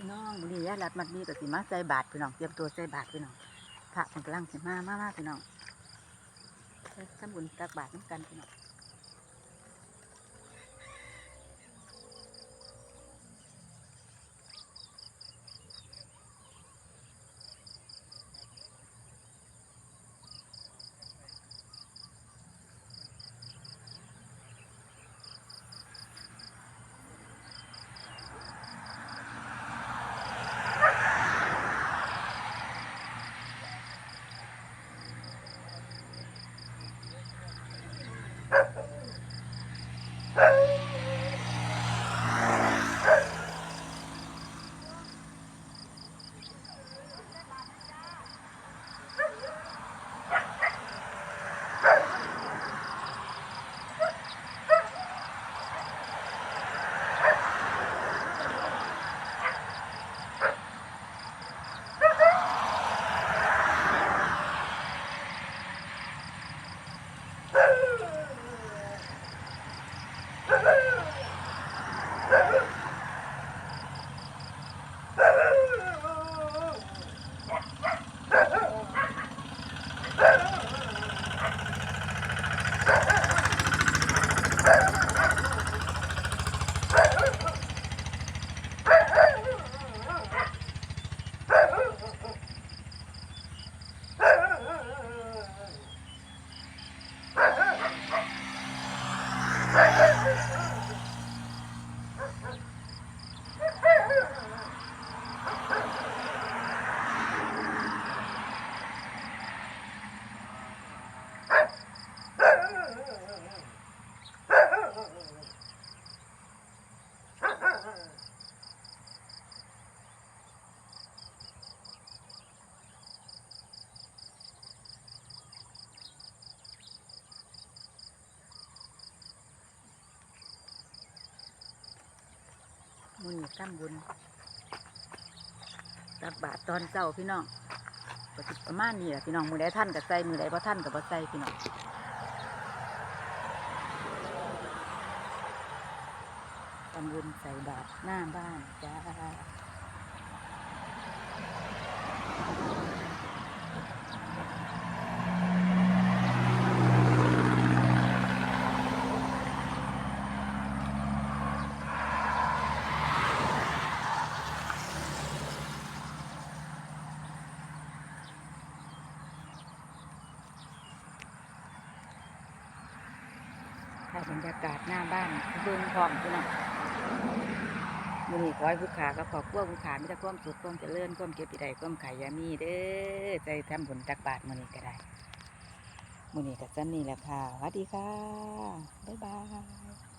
พี่น้องบุรียาลัดมัดมีกับสีมาใจบาทพี่น้องเตรียมตัวใจบาทพี่น้องพระเป็นกำลังสีมามามาพี่น้องทำบุญตักบาทน้ำกันพี่น้อง Yeah. มุนทำบุญตักบาทตอนเจ้าพี่น้องก็สิประมาณนี้แหละพี่น้องมือใดท่านกับใจมือใดพอท่านกับพอใจพี่น้องทำบุญใส่บาทหน้าบ้านจ้า ถ่าบรรยากาศหน้าบ้านเบิ่งพร้อมพี่น้องมือนี้ขอให้ผู้ขาก็ขอบคุณผู้ขามีแต่ความสุดขความเจริญความเก็บปีใดความขายยามีเด้อใจทำบุญตักบาทมือนี้ก็ได้มือนี้ก็จะนี่แหละค่ะสวัสดีค่ะ บ๊ายบาย